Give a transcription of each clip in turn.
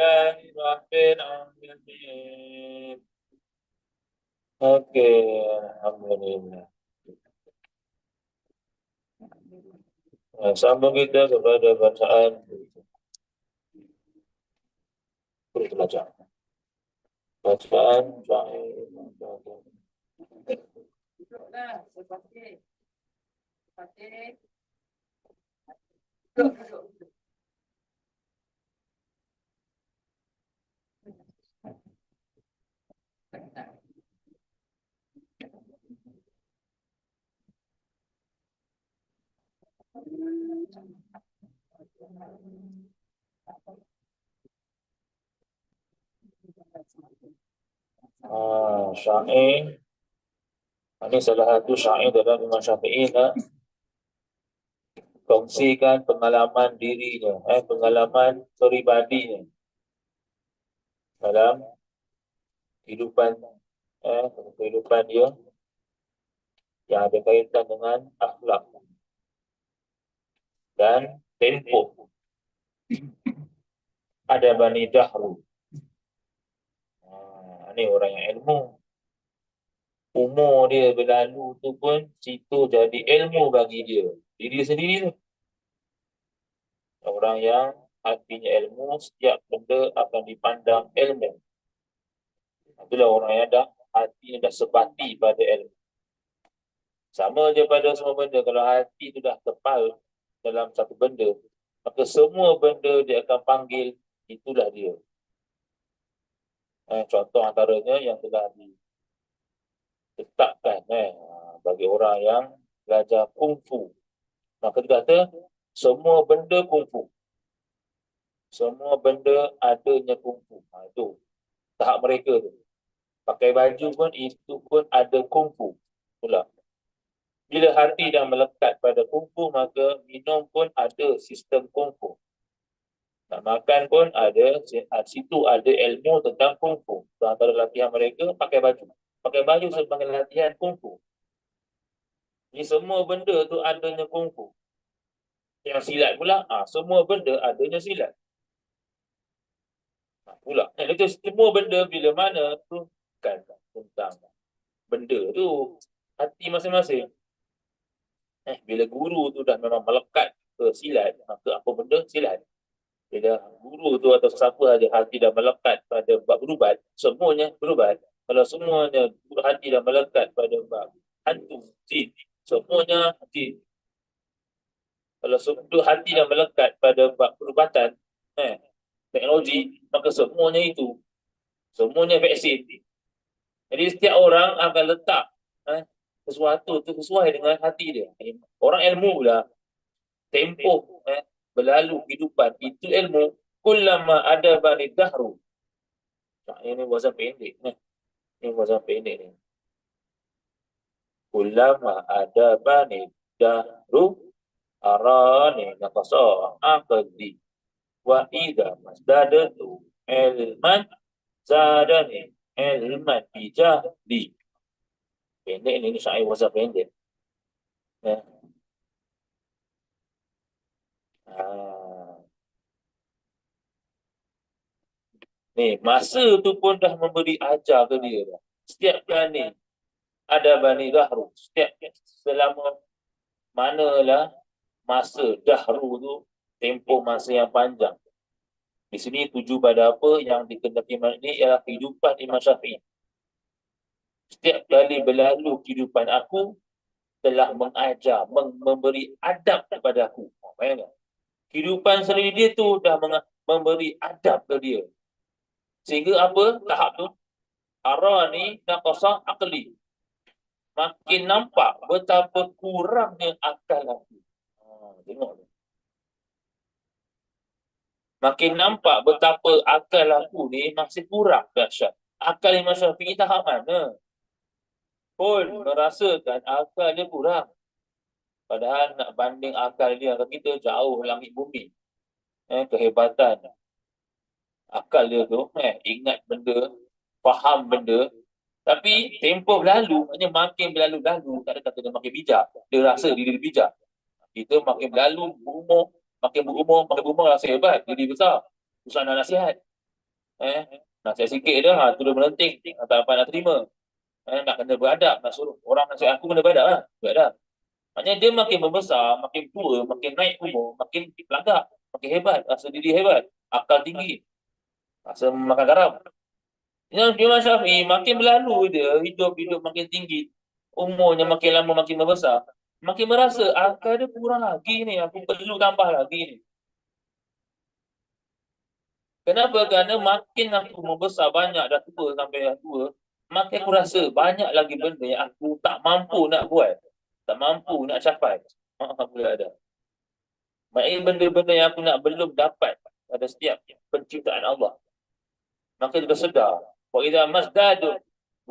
Alhamdulillah Rabbil Alamin. Oke. Alhamdulillah. Nah, sambung kita kepada bacaan berkelajar. Bacaan Jair Duduk Ah. Ini salah satu syair dalam Imam Syafi'i lah. Kongsikan pengalaman dirinya, eh, pengalaman peribadinya dalam kehidupan eh, kehidupan dia yang ada kaitan dengan akhlak dan tempo. Ada Bani Dahru. Ha, ni orang yang ilmu. Umur dia berlalu tu pun situ jadi ilmu bagi dia. Diri sendiri tu. Orang yang hatinya ilmu, setiap benda akan dipandang ilmu. Itulah orang yang dah hatinya dah sebati pada ilmu. Sama je pada semua benda. Kalau hati tu dah tepal dalam satu benda, maka semua benda dia akan panggil itulah dia. Eh, contoh antaranya yang telah ditetapkan eh, bagi orang yang belajar kungfu. Maka dia kata, semua benda kungfu. Semua benda adanya kungfu. Ha, itu tahap mereka tu. Pakai baju pun, itu pun ada kungfu. Pula. Bila hati dah melekat pada kungfu, maka minum pun ada sistem kungfu. Nak makan pun ada, situ ada ilmu tentang kungfu. Antara latihan mereka, pakai baju. Pakai baju sebagai latihan kungfu. Ini semua benda tu adanya kungfu. Yang silat pula, ah semua benda adanya silat. Ha, pula. Itu semua benda bila mana tu kan tentang benda tu hati masing-masing. Eh, bila guru tu dah memang melekat ke silat, maka apa benda silat. Bila guru tu atau siapa ada hati dah melekat pada bab berubat, semuanya berubat. Kalau semuanya hati dah melekat pada bab hantu, jin, semuanya jin. Kalau semua hati dah melekat pada bab perubatan, eh, teknologi, maka semuanya itu. Semuanya vaksin. Jadi setiap orang akan letak eh, sesuatu tu sesuai dengan hati dia. Orang ilmu pula tempoh eh, berlalu kehidupan itu ilmu kullama ada bani dahru. Nah, ini wazan pendek ni. Ini wazan pendek ni. Kullama ada bani dahru arani naqasa aqdi wa idza masdadatu ilman zadani ilman bijahdi pendek ni, syair wazah pendek. Ya. Ha. Ni, masa tu pun dah memberi ajar ke dia dah. Setiap kali ada bani dahru. Setiap selama manalah masa dahru tu, tempoh masa yang panjang. Di sini tuju pada apa yang dikendaki ini ialah kehidupan Imam Syafi'i setiap kali berlalu kehidupan aku telah mengajar, memberi adab kepada aku. Bayangkan. Kehidupan sendiri dia tu dah memberi adab ke dia. Sehingga apa tahap tu? Ara ni naqasa akli. Makin nampak betapa kurangnya akal aku. Ha, tengok tu. Makin nampak betapa akal aku ni masih kurang dahsyat. Akal Imam Syafi'i tahap mana? Pun merasakan akal dia kurang. Padahal nak banding akal dia dengan kita jauh langit bumi. Eh, kehebatan. Akal dia tu, eh, ingat benda, faham benda. Tapi tempoh berlalu, maknanya makin berlalu-lalu, tak ada kata dia makin bijak. Dia rasa diri dia bijak. Kita makin berlalu, berumur, makin berumur, makin berumur rasa hebat, jadi besar. Susah nak nasihat. Eh, nasihat sikit dah, ha, tu dia melenting, tak dapat nak terima. Eh, nak kena beradab, nak suruh orang nasihat aku kena beradab lah, beradab. Maknanya dia makin membesar, makin tua, makin naik umur, makin pelagak, makin hebat, rasa diri hebat, akal tinggi, rasa makan garam. Yang Imam Syafi'i makin berlalu dia, hidup-hidup makin tinggi, umurnya makin lama makin membesar, makin merasa akal dia kurang lagi ni, aku perlu tambah lagi ni. Kenapa? Kerana makin aku membesar banyak dah tua sampai dah tua, makin aku rasa banyak lagi benda yang aku tak mampu nak buat. Tak mampu nak capai. Pula ada. Maknanya benda-benda yang aku nak belum dapat pada setiap penciptaan Allah. Maka kita sedar. Wa idha masdadu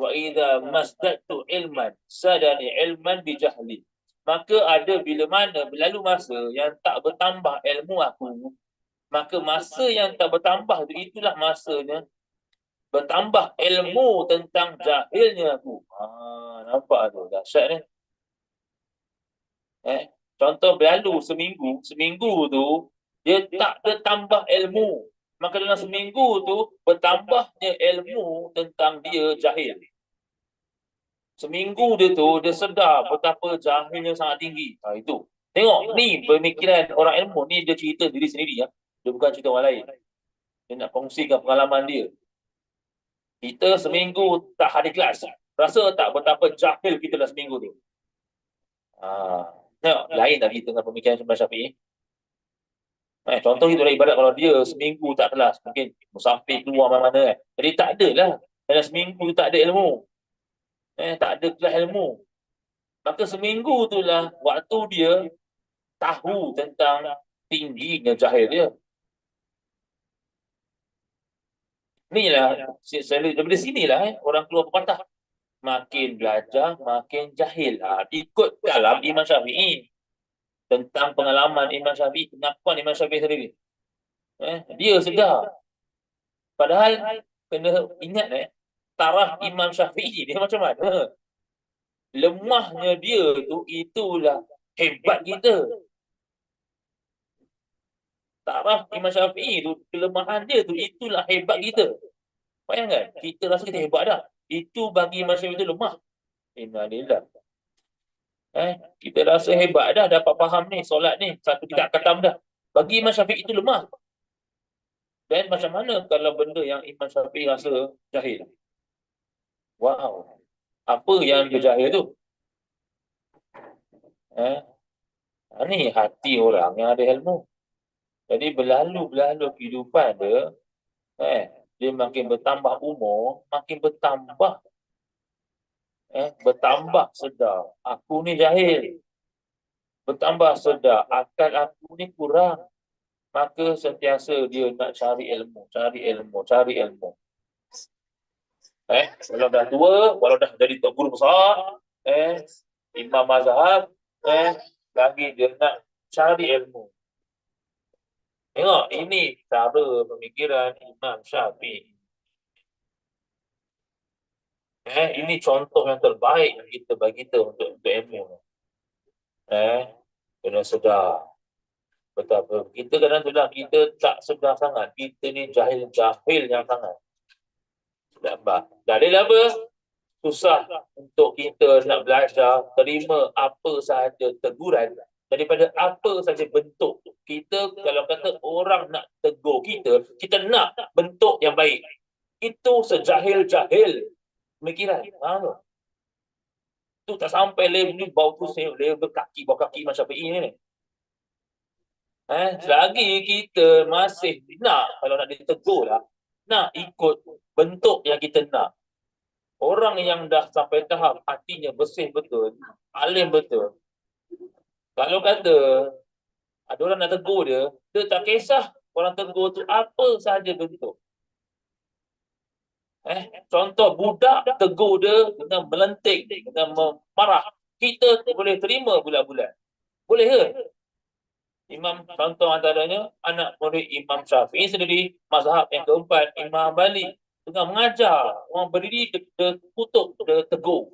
wa idha ilman sadani ilman bijahli. Maka ada bila mana berlalu masa yang tak bertambah ilmu aku maka masa yang tak bertambah tu itulah masanya bertambah ilmu tentang jahilnya aku. Ha, nampak tu dahsyat ni. Eh, contoh berlalu seminggu, seminggu tu dia tak ada tambah ilmu. Maka dalam seminggu tu bertambahnya ilmu tentang dia jahil. Seminggu dia tu dia sedar betapa jahilnya sangat tinggi. Ha, itu. Tengok ni pemikiran orang ilmu ni dia cerita diri sendiri ya. Dia bukan cerita orang lain. Dia nak kongsikan pengalaman dia. Kita seminggu tak hadir kelas. Rasa tak betapa jahil kita dalam seminggu tu. Ha. Tengok, lain tak kita dengan pemikiran Imam Syafi'i. Eh, contoh itu lah ibarat kalau dia seminggu tak kelas. Mungkin musafir keluar mana-mana. Eh. Jadi tak ada lah. Dalam seminggu tak ada ilmu. Eh, tak ada kelas ilmu. Maka seminggu tu lah waktu dia tahu tentang tingginya jahil dia. Inilah saya daripada sinilah eh, orang keluar pepatah. Makin belajar, makin jahil. Ha, ikut dalam Imam Syafi'i. Tentang pengalaman Imam Syafi'i, pengakuan Imam Syafi'i sendiri. Eh, dia sedar. Padahal, kena ingat eh, taraf Imam Syafi'i dia macam mana? Lemahnya dia tu, itulah hebat kita. Taraf Imam Syafi'i tu, kelemahan dia tu, itulah hebat kita. Bayangkan, kita rasa kita hebat dah. Itu bagi Imam Syafi'i tu lemah. Innalillah. Eh, kita rasa hebat dah dapat faham ni, solat ni, satu tidak katam dah. Bagi Imam Syafi'i itu lemah. Dan macam mana kalau benda yang Imam Syafi'i rasa jahil? Wow. Apa yang dia jahil tu? Eh, ini hati orang yang ada ilmu. Jadi berlalu-berlalu kehidupan dia, eh, dia makin bertambah umur, makin bertambah eh, bertambah sedar aku ni jahil. Bertambah sedar akal aku ni kurang. Maka sentiasa dia nak cari ilmu, cari ilmu, cari ilmu. Eh, kalau dah tua, walau dah jadi tok guru besar, eh, imam mazhab, eh, lagi dia nak cari ilmu. Tengok, ini cara pemikiran Imam Syafi'i. Eh, ini contoh yang terbaik yang kita bagi kita untuk, untuk ilmu. Eh, kena sedar. Betapa kita kadang-kadang kita tak sedar sangat. Kita ni jahil-jahil yang sangat. Nampak? Dalil apa? Susah untuk kita nak belajar terima apa sahaja teguran daripada apa saja bentuk kita kalau kata orang nak tegur kita kita nak bentuk yang baik. Itu sejahil-jahil. Pemikiran. Ha tu tu tak sampai level ni bau tu saya level kaki bau kaki macam PI ni. Eh selagi kita masih nak kalau nak ditegur lah nak ikut bentuk yang kita nak. Orang yang dah sampai tahap hatinya bersih betul alim betul kalau kata ada orang nak tegur dia, dia tak kisah orang tegur tu apa sahaja bentuk. Eh, contoh budak tegur dia dengan melentik, dengan marah. Kita boleh terima bulan-bulan. Boleh ke? Imam contoh antaranya anak murid Imam Syafi'i sendiri, mazhab yang keempat Imam Bali tengah mengajar orang berdiri dia, dia kutuk dia tegur.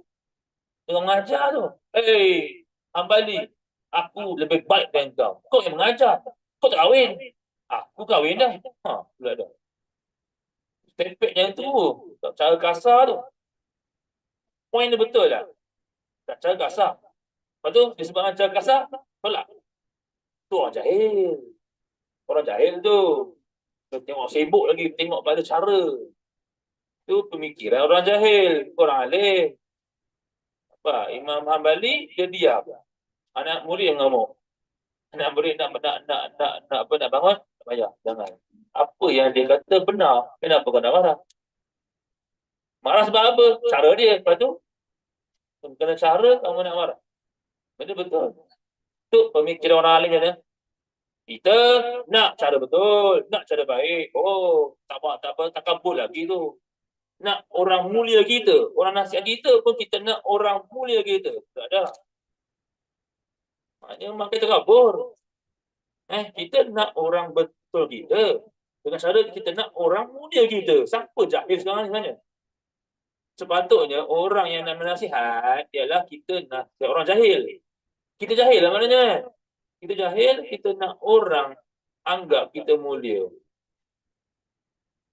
Tengah mengajar tu. Hey, Ambali, Aku lebih baik dari kau. Kau yang mengajar. Kau tak kahwin. Aku kahwin dah. Ha, pula dah. Tepek yang tu. Tak cara kasar tu. Poin dia betul lah. Tak cara kasar. Lepas tu, disebabkan cara kasar, tolak. Tu orang jahil. Orang jahil tu. Tengok sibuk lagi, tengok pada cara. Tu pemikiran orang jahil. Orang alim. Apa? Imam Hanbali, dia diam. Anak murid yang ngamuk. Anak murid nak, nak, nak, nak, nak, apa, nak bangun? Tak payah, jangan. Apa yang dia kata benar. Kenapa kau nak marah? Marah sebab apa? Cara dia. Lepas tu, kena cara kamu nak marah. Betul betul. Tu pemikiran orang alim dia. Kita nak cara betul, nak cara baik. Oh, tak apa, tak apa, tak kabul lagi tu. Nak orang mulia kita, orang nasihat kita pun kita nak orang mulia kita. Tak ada. Maknanya memang kita kabur. Eh, kita nak orang betul kita. Dengan cara kita nak orang mulia kita. Siapa jahil sekarang ni sebenarnya? Sepatutnya orang yang nak menasihat ialah kita nak orang jahil. Kita jahil lah maknanya. Kita jahil, kita nak orang anggap kita mulia.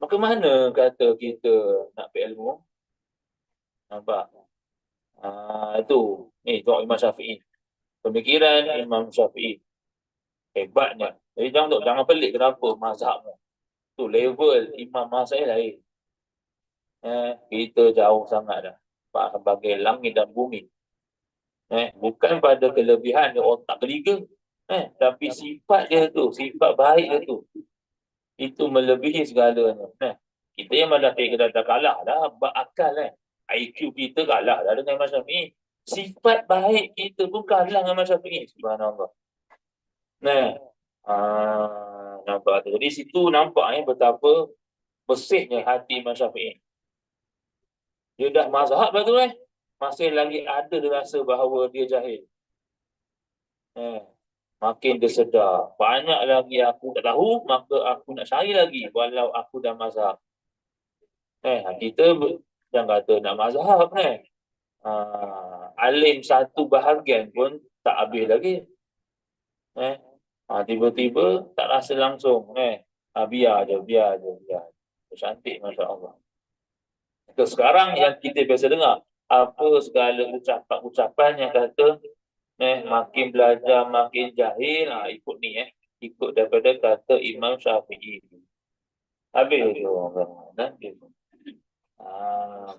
Maka mana kata kita nak berilmu? Nampak? Ah, itu. Ni, tengok Imam Syafi'i. Pemikiran Imam Syafi'i. Hebatnya. Jadi jangan, jangan pelik kenapa mazhab tu level Imam Mazhab lain. Eh, kita jauh sangat dah. Sebagai langit dan bumi. Eh, bukan pada kelebihan dia otak ketiga. Eh, tapi sifat dia tu, sifat baik dia tu. Itu melebihi segalanya. Eh, kita yang kita dah kalah dah. Berakal eh. IQ kita kalah dah dengan macam ni. Sifat baik kita pun kalah dengan macam ni. Subhanallah. Nah, ah, nampak tu. Jadi situ nampak eh, betapa bersihnya hati Imam Syafi'i. Dia dah mazhab tu eh. Masih lagi ada rasa bahawa dia jahil. Eh, makin dia sedar. Banyak lagi aku tak tahu, maka aku nak cari lagi walau aku dah mazhab. Eh, kita yang kata nak mazhab eh. Uh, alim satu bahagian pun tak habis lagi. Eh, ha, tiba-tiba tak rasa langsung. Eh, ha, biar je, biar je, biar. Cantik, Masya Allah. So, sekarang yang kita biasa dengar, apa segala ucapan-ucapan yang kata eh makin belajar makin jahil ha, ikut ni eh ikut daripada kata Imam Syafi'i habis tu orang kata ha,